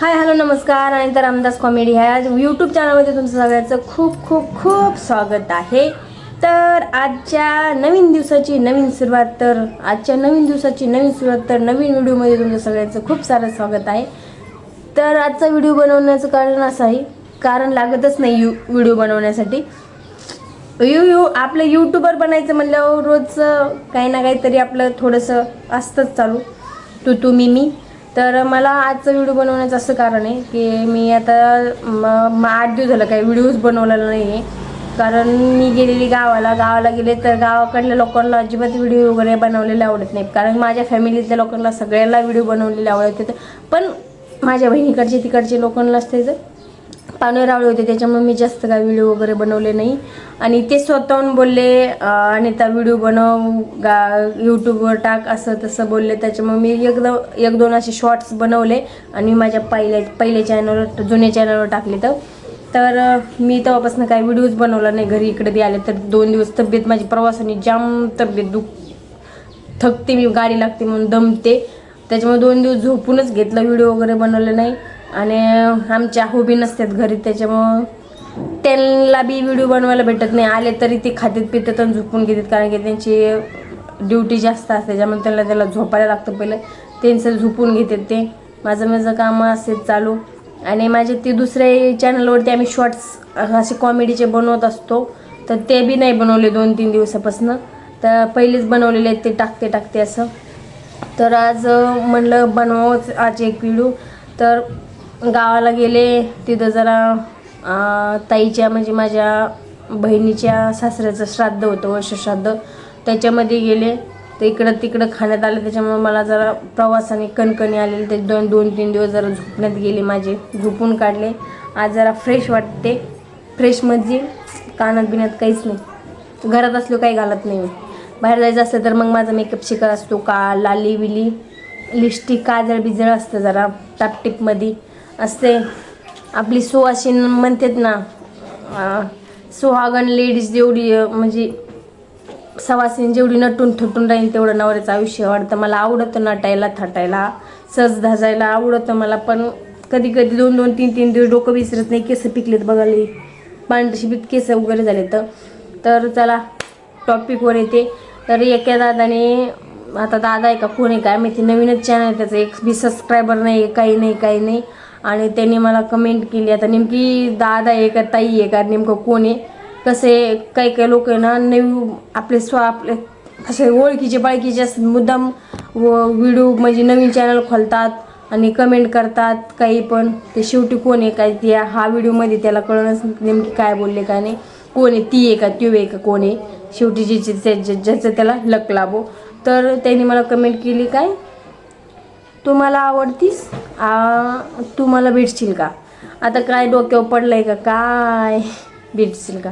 Hi hello नमस्कार. आणि तर रामदास कॉमेडी ह्या यूट्यूब चॅनलमध्ये तुमचं सगळ्यांचं खूप खूप खूप स्वागत आहे. तर आजच्या नवीन दिवसाची नवीन सुरुवात तर आजच्या नवीन दिवसाची नवीन सुरुवात तर नवीन व्हिडिओमध्ये तुमचं सगळ्यांचं खूप सारं स्वागत आहे. तर आजचा व्हिडिओ बनवण्याचं कारण असं आहे कारण लागतच नाही यू व्हिडिओ बनवण्यासाठी. यू यू आपलं यूट्यूबर बनायचं म्हणल्यावर रोजचं काही ना काहीतरी आपलं थोडंसं असतंच चालू. तू तू मी मी. तर मला आजचा व्हिडिओ बनवण्याचं असं कारण आहे की मी आता म- आठ दिवस झालं काही व्हिडिओज बनवलेला नाही आहे कारण मी गेलेली गावाला गावाला गेले तर गावाकडल्या लोकांना अजिबात व्हिडिओ वगैरे बनवलेले आवडत नाहीत. कारण माझ्या फॅमिलीतल्या लोकांना सगळ्याला व्हिडिओ बनवलेले आवडत होते पण माझ्या बहिणीकडचे तिकडचे लोकांना असते तर पाहुणे रावळे होते त्याच्यामुळे मी जास्त काय व्हिडिओ वगैरे बनवले नाही. आणि ते स्वतःहून बोलले आणि त्या व्हिडिओ बनव गा यूट्यूबवर टाक असं तसं बोलले. त्याच्यामुळे मी एकदम एक दोन असे शॉर्ट्स बनवले आणि माझ्या पहिल्या पहिल्या चॅनलवर जुन्या चॅनलवर टाकले तर. तर मी तेव्हापासून काही व्हिडिओज बनवला नाही. घरी इकडे बी आले तर दोन दिवस तब्येत माझी प्रवासाने जाम तब्येत दुख थकते मी गाडी लागते म्हणून दमते. त्याच्यामुळे दोन दिवस झोपूनच घेतलं व्हिडिओ वगैरे बनवले नाही. आणि आमच्या हॉबी नसतात घरी त्याच्यामुळं त्यांना बी व्हिडिओ बनवायला भेटत नाही. आले तरी ते खातात पितात आणि झोपून घेतात. कारण की त्यांची ड्युटी जास्त असते त्याच्यामुळे त्यांना त्याला झोपायला लागतं पहिलं. त्यांचं झोपून घेतात ते. माझं माझं काम असेच चालू. आणि माझे ते दुसऱ्या चॅनलवरती आम्ही शॉर्ट्स असे कॉमेडीचे बनवत असतो. तर ते बी नाही बनवले दोन तीन दिवसापासून. तर पहिलेच बनवलेले आहेत ते टाकते टाकते असं. तर आज म्हणलं बनवावंच आज एक व्हिडिओ. तर गावाला गेले तिथं जरा ताईच्या म्हणजे माझ्या बहिणीच्या सासऱ्याचं श्राद्ध होतं वर्षश्राद्ध त्याच्यामध्ये गेले. तर इकडं तिकडं खाण्यात आलं. त्याच्यामुळे मला जरा प्रवासाने कणकणी आलेले ते दोन दोन तीन दिवस जरा झोपण्यात गेले माझे. झोपून काढले. आज जरा फ्रेश वाटते. फ्रेश म्हणजे कानात बिनात काहीच नाही. घरात असलो काही घालत नाही बाहेर जायचं असलं तर मग माझा मेकअप शिकत असतो. का लाली विली लिपस्टिक काजळ बिजळ असतं जरा टापटिपमध्ये असते. आपली सुवासीन म्हणतात ना सुहागण लेडीज जेवढी म्हणजे सवासीन जेवढी नटून थटून राहील तेवढं नवऱ्याचं आयुष्य वाढतं. मला आवडतं नटायला थाटायला सज धाजायला आवडतं मला पण कधी कधी दोन दोन तीन तीन दिवस डोकं विसरत नाही केस पिकलेत बघाले पांढरशिपीत केस वगैरे झाले तर. तर चला टॉपिकवर येते. तर एका दादाने आता दादा आहे का कोण आहे काय माहिती नवीनच चॅनल त्याचं. एक बी सबस्क्रायबर नाही आहे काही नाही काही नाही. आणि त्यांनी मला कमेंट केली. आता नेमकी दादा आहे का ताई आहे का नेमकं कोण आहे? कसे काही काही लोक ना नवी आपले स्व आपले असे ओळखीचे बाळखीचे असतात मुद्दाम व व्हिडिओ म्हणजे नवीन चॅनल खोलतात आणि कमेंट करतात काही पण. ते शेवटी कोण आहे काय? ते हा व्हिडिओमध्ये त्याला कळणंच नेमकी काय बोलले काय नाही. कोण आहे? ती आहे का? त्यो आहे का? कोण आहे? शेवटी ज्याची ज्याचं त्याला लक लाभो. तर त्यांनी मला कमेंट केली काय? तू मला आवडतीस? तू मला भेटशील का? आता काय डोक्यावर पडलंय का? काय? भेटशील का?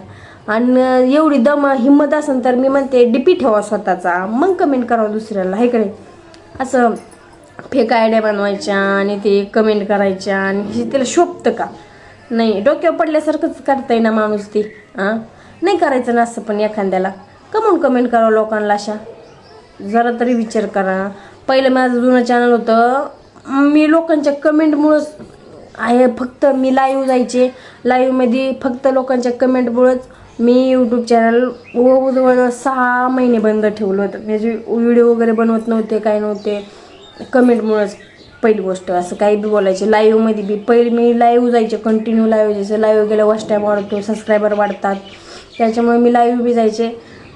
आणि एवढी दम हिंमत असेल तर मी म्हणते डीपी ठेवा स्वतःचा. मग कमेंट करावं दुसऱ्याला हे कडे असं फेक आयडिया बनवायच्या आणि ते कमेंट करायच्या आणि हे त्याला शोभतं का? नाही डोक्यावर पडल्यासारखंच करता येईना माणूस ते हां नाही करायचं ना असं पण एखाद्याला. कमून कमेंट करावं लोकांना अशा. जरा तरी विचार करा. पहिलं माझं जुनं चॅनल होतं. मी लोकांच्या कमेंटमुळंच आहे फक्त मी लाईव्ह जायचे. लाईव्हमध्ये फक्त लोकांच्या कमेंटमुळंच मी यूट्यूब चॅनल जवळ सहा महिने बंद ठेवलं होतं. म्हणजे व्हिडिओ वगैरे बनवत नव्हते काय नव्हते. कमेंटमुळंच पहिली गोष्ट असं काही बी बोलायचे. लाईव्हमध्ये बी पहिले मी लाईव्ह जायचे कंटिन्यू लाईव्ह जायचे. लाईव्ह गेलं वॉच टाईम वाढतो सबस्क्रायबर वाढतात. त्याच्यामुळे मी लाईव्ह बी जायचे.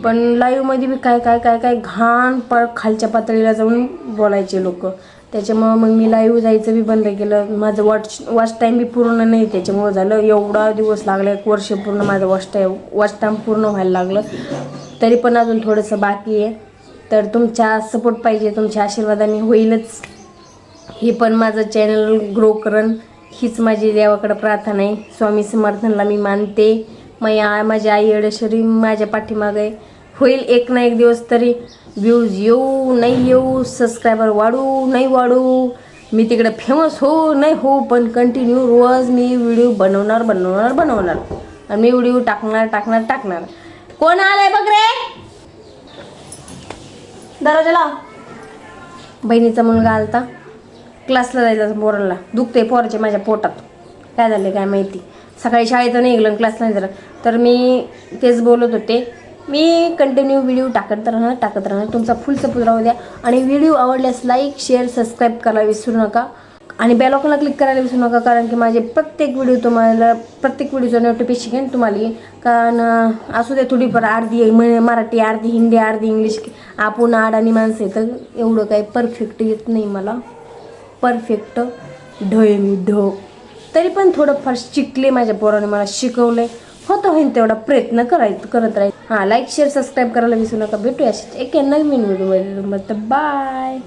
पण लाईव्हमध्ये बी काय काय काय काय घाण पळ खालच्या पातळीला जाऊन बोलायचे लोक. त्याच्यामुळं मग मी लाईव्ह जायचं बी बंद केलं. माझं वॉच वॉच टाईम बी पूर्ण नाही. त्याच्यामुळं झालं एवढा दिवस लागला. एक वर्ष पूर्ण माझं वॉच टाईम वॉच टाईम पूर्ण व्हायला लागलं. तरी पण अजून थोडंसं बाकी आहे. तर तुमचा सपोर्ट पाहिजे तुमच्या आशीर्वादाने होईलच. हे पण माझं चॅनल ग्रो करण हीच माझी देवाकडं प्रार्थना आहे. स्वामी समर्थनला मी मानते. मैया माझ्या आई अडेश्वरी माझ्या पाठीमागे होईल एक ना एक दिवस तरी. व्ह्यूज येऊ नाही येऊ सबस्क्रायबर वाढू नाही वाढू. मी तिकडे फेमस हो नाही हो पण कंटिन्यू रोज मी व्हिडिओ बनवणार बनवणार बनवणार. आणि मी व्हिडिओ टाकणार टाकणार टाकणार. कोण आलाय बघ रे? दरवाजाला. बहिणीचा मुलगा आलता. क्लासला जायचं पोरांना. दुखते पोराचे माझ्या पोटात. काय झाले काय माहिती. सकाळी शाळेत नाही गेलं क्लासला नाही झालं तर मी तेच बोलत होते. मी कंटिन्यू व्हिडिओ टाकत राहणार टाकत राहणार. तुमचा फुल सपोर्ट राहू द्या. आणि व्हिडिओ आवडल्यास लाईक शेअर सबस्क्राईब करायला विसरू नका. आणि बेलॉकला क्लिक करायला विसरू नका कारण की माझे प्रत्येक व्हिडिओ तुम्हाला प्रत्येक व्हिडिओचं नोटिफिकेशन तुम्हाला कारण असू द्या थोडीफार अर्धी म- मराठी अर्धी हिंदी अर्धी इंग्लिश आपण आड आणि माणसं येतं तर एवढं काही परफेक्ट येत नाही मला. परफेक्ट ढ मी ढ तरी पण थोडंफार शिकले माझ्या पोराने मला शिकवले होतं होईन तेवढा प्रयत्न करायचं करत राहील हां लाईक शेअर सबस्क्राईब करायला विसरू नका. भेटूया एक नवीन व्हिडिओ बाय